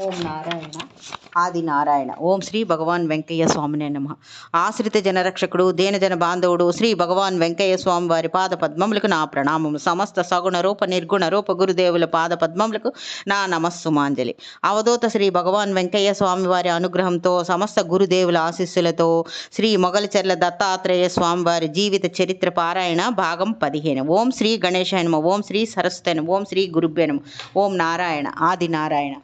ఓం నారాయణ. ఆది నారాయణ. ఓం శ్రీ భగవాన్ వెంకయ్య స్వామినే నమ. ఆశ్రిత జనరక్షకుడు దేనజన బాంధవుడు శ్రీ భగవాన్ వెంకయ్య స్వామి వారి పాద పద్మములకు నా ప్రణామము సమస్త సగుణ రూప నిర్గుణ రూప గురుదేవుల పాద పద్మములకు నా నమస్సుమాంజలి. అవధూత శ్రీ భగవాన్ వెంకయ్య స్వామి వారి అనుగ్రహంతో సమస్త గురుదేవుల ఆశీస్సులతో శ్రీ మొగలచర్ల దత్తాత్రేయ స్వామి వారి జీవిత చరిత్ర పారాయణ భాగం పదిహేను. ఓం శ్రీ గణేశాయనమ ఓం శ్రీ సరస్వతి ఓం శ్రీ గురుభ్యనమ ఓం నారాయణ. ఆది నారాయణ.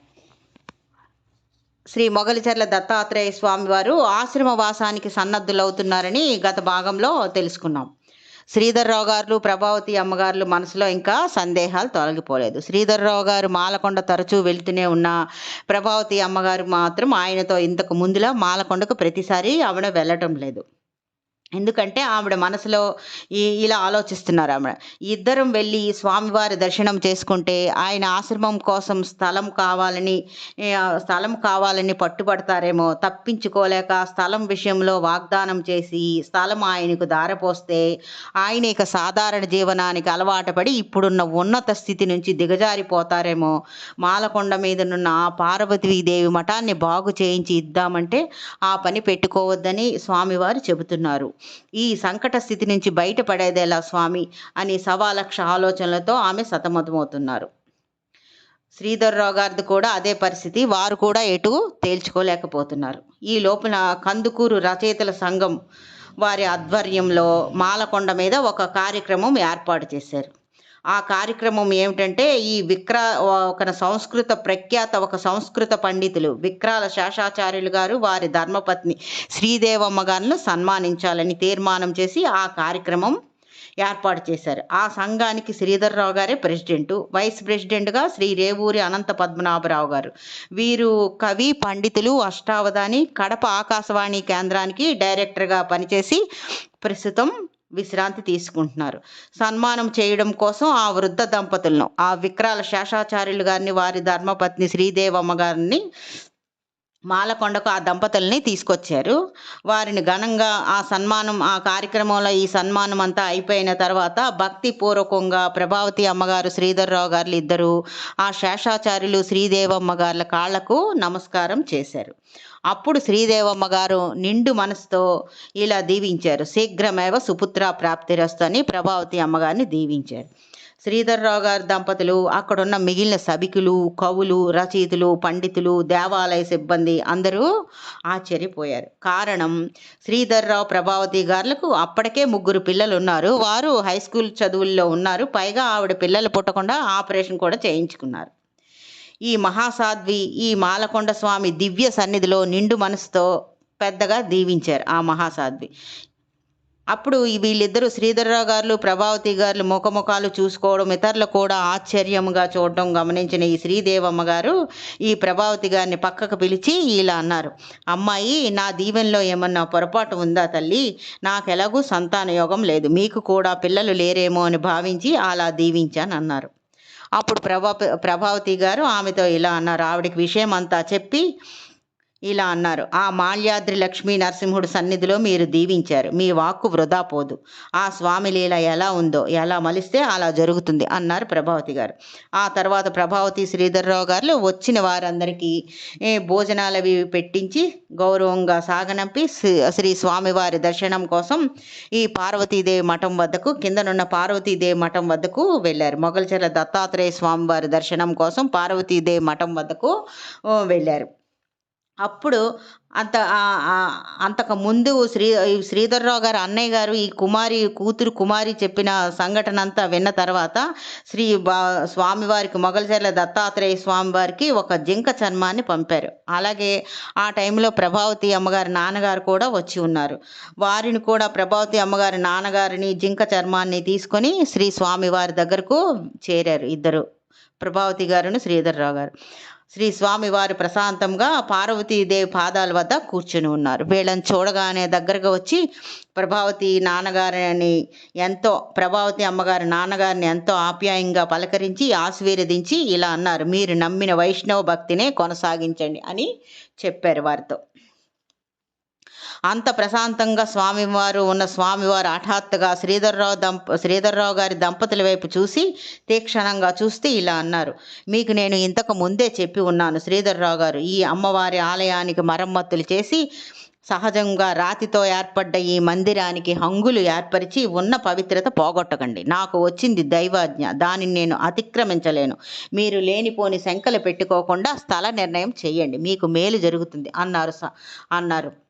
శ్రీ మొగలిచెర్ల దత్తాత్రేయ స్వామి వారు ఆశ్రమ వాసానికి సన్నద్ధులవుతున్నారని గత భాగంలో తెలుసుకున్నాం. శ్రీధర్రావు గారు ప్రభావతి అమ్మగారులు మనసులో ఇంకా సందేహాలు తొలగిపోలేదు. శ్రీధర్రావు గారు మాలకొండ తరచూ వెళ్తూనే ఉన్న ప్రభావతి అమ్మగారు మాత్రం ఆయనతో ఇంతకు ముందులా మాలకొండకు ప్రతిసారి ఆవిడ వెళ్ళటం లేదు. ఎందుకంటే ఆవిడ మనసులో ఈ ఇలా ఆలోచిస్తున్నారు ఆవిడ. ఇద్దరం వెళ్ళి స్వామివారి దర్శనం చేసుకుంటే ఆయన ఆశ్రమం కోసం స్థలం కావాలని స్థలం కావాలని పట్టుబడతారేమో. తప్పించుకోలేక స్థలం విషయంలో వాగ్దానం చేసి స్థలం ఆయనకు దారపోస్తే ఆయన ఇక సాధారణ జీవనానికి అలవాటు పడి ఇప్పుడున్న ఉన్నత స్థితి నుంచి దిగజారిపోతారేమో. మాలకొండ మీదనున్న ఆ పార్వతీదేవి మఠాన్ని బాగు చేయించి ఇద్దామంటే ఆ పని పెట్టుకోవద్దని స్వామివారు చెబుతున్నారు. ఈ సంకట స్థితి నుంచి బయటపడేదేలా స్వామి అని సవాలక్ష ఆలోచనలతో ఆమె సతమతమవుతున్నారు. శ్రీధర్రావు గారిది కూడా అదే పరిస్థితి. వారు కూడా ఎటు తేల్చుకోలేకపోతున్నారు. ఈ లోపల కందుకూరు రచయితల సంఘం వారి ఆధ్వర్యంలో మాలకొండ మీద ఒక కార్యక్రమం ఏర్పాటు చేశారు. ఆ కార్యక్రమం ఏమిటంటే ఈ విక్ర ఒక సంస్కృత ప్రఖ్యాత ఒక సంస్కృత పండితులు విక్రాల శేషాచార్యులు గారు వారి ధర్మపత్ని శ్రీదేవమ్మ గారిని సన్మానించాలని తీర్మానం చేసి ఆ కార్యక్రమం ఏర్పాటు చేశారు. ఆ సంఘానికి శ్రీధర్రావు గారే ప్రెసిడెంటు. వైస్ ప్రెసిడెంట్గా శ్రీ రేవూరి అనంత పద్మనాభరావు గారు. వీరు కవి పండితులు అష్టావధాని కడప ఆకాశవాణి కేంద్రానికి డైరెక్టర్గా పనిచేసి ప్రస్తుతం విశ్రాంతి తీసుకుంటున్నారు. సన్మానం చేయడం కోసం ఆ వృద్ధ దంపతులను ఆ విక్రాల శేషాచార్యులు గారిని వారి ధర్మపత్ని శ్రీదేవమ్మ గారిని మాలకొండకు ఆ దంపతుల్ని తీసుకొచ్చారు. వారిని ఘనంగా ఆ సన్మానం ఆ కార్యక్రమంలో ఈ సన్మానం అంతా అయిపోయిన తర్వాత భక్తి పూర్వకంగా ప్రభావతి అమ్మగారు శ్రీధర్రావు గారు ఇద్దరు ఆ శేషాచార్యులు శ్రీదేవమ్మ గారుల కాళ్ళకు నమస్కారం చేశారు. అప్పుడు శ్రీదేవమ్మ గారు నిండు మనసుతో ఇలా దీవించారు. శీఘ్రమేవ సుపుత్ర ప్రాప్తిరస్తు అని ప్రభావతి అమ్మగారిని దీవించారు. శ్రీధర్రావు గారి దంపతులు అక్కడున్న మిగిలిన సభికులు కవులు రచయితలు పండితులు దేవాలయ సిబ్బంది అందరూ ఆశ్చర్యపోయారు. కారణం శ్రీధర్రావు ప్రభావతి గారులకు అప్పటికే ముగ్గురు పిల్లలు ఉన్నారు. వారు హై స్కూల్ చదువుల్లో ఉన్నారు. పైగా ఆవిడ పిల్లలు పుట్టకుండా ఆపరేషన్ కూడా చేయించుకున్నారు. ఈ మహాసాధ్వి ఈ మాలకొండ స్వామి దివ్య సన్నిధిలో నిండు మనసుతో పెద్దగా దీవించారు ఆ మహాసాధ్వి. అప్పుడు వీళ్ళిద్దరూ శ్రీధర్రావు గారు ప్రభావతి గారు ముఖముఖాలు చూసుకోవడం ఇతరులు కూడా ఆశ్చర్యంగా చూడడం గమనించిన ఈ శ్రీదేవమ్మ గారు ఈ ప్రభావతి గారిని పక్కకు పిలిచి ఇలా అన్నారు. అమ్మాయి నా దీవెనలో ఏమన్నా పొరపాటు ఉందా తల్లి? నాకు సంతాన యోగం లేదు. మీకు కూడా పిల్లలు లేరేమో అని భావించి అలా దీవించాను అన్నారు. అప్పుడు ప్రభా ప్రభావతి గారు ఆమెతో ఇలా అన్నారు. ఆవిడకి విషయం అంతా చెప్పి ఇలా అన్నారు. ఆ మాల్యాద్రి లక్ష్మీ నరసింహుడు సన్నిధిలో మీరు దీవించారు. మీ వాక్కు వృధా పోదు. ఆ స్వామి లీల ఎలా ఉందో ఎలా మలిస్తే అలా జరుగుతుంది అన్నారు ప్రభావతి గారు. ఆ తర్వాత ప్రభావతి శ్రీధర్రావు గారు వచ్చిన వారందరికీ భోజనాలు అవి పెట్టించి గౌరవంగా సాగనంపి శ్రీ- శ్రీ స్వామివారి దర్శనం కోసం ఈ పార్వతీదేవి మఠం వద్దకు కిందనున్న పార్వతీదేవి మఠం వద్దకు వెళ్ళారు. మొగల్చెర్ల దత్తాత్రేయ స్వామివారి దర్శనం కోసం పార్వతీదేవి మఠం వద్దకు వెళ్ళారు. అప్పుడు అంత అంతకు ముందు శ్రీ శ్రీధర్రావు గారు అన్నయ్య గారు ఈ కుమారి కూతురు కుమారి చెప్పిన సంఘటన అంతా విన్న తర్వాత శ్రీ బా స్వామివారికి మొగల్చర్ల దత్తాత్రేయ స్వామివారికి ఒక జింక చర్మాన్ని పంపారు. అలాగే ఆ టైంలో ప్రభావతి అమ్మగారి నాన్నగారు కూడా వచ్చి ఉన్నారు. వారిని కూడా ప్రభావతి అమ్మగారి నాన్నగారిని జింక చర్మాన్ని తీసుకొని శ్రీ స్వామివారి దగ్గరకు చేరారు ఇద్దరు. ప్రభావతి గారును శ్రీధర్రావు గారు. శ్రీ స్వామివారు ప్రశాంతంగా పార్వతీదేవి పాదాల వద్ద కూర్చుని ఉన్నారు. వీళ్ళని చూడగానే దగ్గరగా వచ్చి ప్రభావతి నాన్నగారిని ఎంతో ప్రభావతి అమ్మగారి నాన్నగారిని ఎంతో ఆప్యాయంగా పలకరించి ఆశీర్వదించి ఇలా అన్నారు. మీరు నమ్మిన వైష్ణవ భక్తినే కొనసాగించండి అని చెప్పారు వారితో. అంత ప్రశాంతంగా స్వామివారు ఉన్న స్వామివారు హఠాత్తుగా శ్రీధర్రావు దంప శ్రీధర్రావు గారి దంపతుల వైపు చూసి తీక్షణంగా చూస్తే ఇలా అన్నారు. మీకు నేను ఇంతకు ముందే చెప్పి ఉన్నాను శ్రీధర్రావు గారు. ఈ అమ్మవారి ఆలయానికి మరమ్మతులు చేసి సహజంగా రాతితో ఏర్పడ్డ ఈ మందిరానికి హంగులు ఏర్పరిచి ఉన్న పవిత్రత పోగొట్టకండి. నాకు వచ్చింది దైవాజ్ఞ. దానిని నేను అతిక్రమించలేను. మీరు లేనిపోని శంకలు పెట్టుకోకుండా స్థల నిర్ణయం చేయండి. మీకు మేలు జరుగుతుంది అన్నారు స- అన్నారు.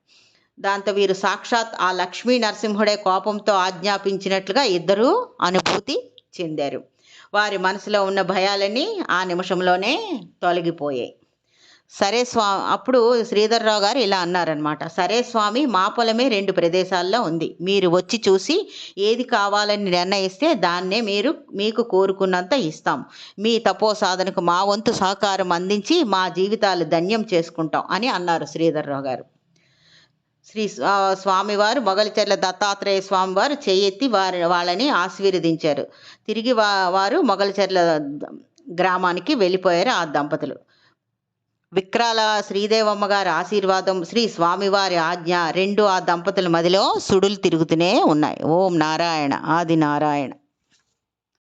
దాంతో వీరు సాక్షాత్ ఆ లక్ష్మీ నరసింహుడే కోపంతో ఆజ్ఞాపించినట్లుగా ఇద్దరూ అనుభూతి చెందారు. వారి మనసులో ఉన్న భయాలన్నీ ఆ నిమిషంలోనే తొలగిపోయాయి. సరే స్వామి అప్పుడు శ్రీధర్రావు గారు ఇలా అన్నారనమాట సరే స్వామి మా పొలమే రెండు ప్రదేశాల్లో ఉంది. మీరు వచ్చి చూసి ఏది కావాలని నిర్ణయిస్తే దాన్నే మీరు మీకు కోరుకున్నంత ఇస్తాం. మీ తపో సాధనకు మా వంతు సహకారం అందించి మా జీవితాలు ధన్యం చేసుకుంటాం అని అన్నారు శ్రీధర్రావు గారు. శ్రీ స్వామివారు మొగలిచెర్ల దత్తాత్రేయ స్వామివారు చేయెత్తి వారి వాళ్ళని ఆశీర్వదించారు. తిరిగి వా వారు మొగలిచెర్ల గ్రామానికి వెళ్ళిపోయారు ఆ దంపతులు. విక్రాల శ్రీదేవమ్మ గారి ఆశీర్వాదం శ్రీ స్వామివారి ఆజ్ఞ రెండు ఆ దంపతుల మదిలో సుడులు తిరుగుతూనే ఉన్నాయి. ఓం నారాయణ ఆది నారాయణ.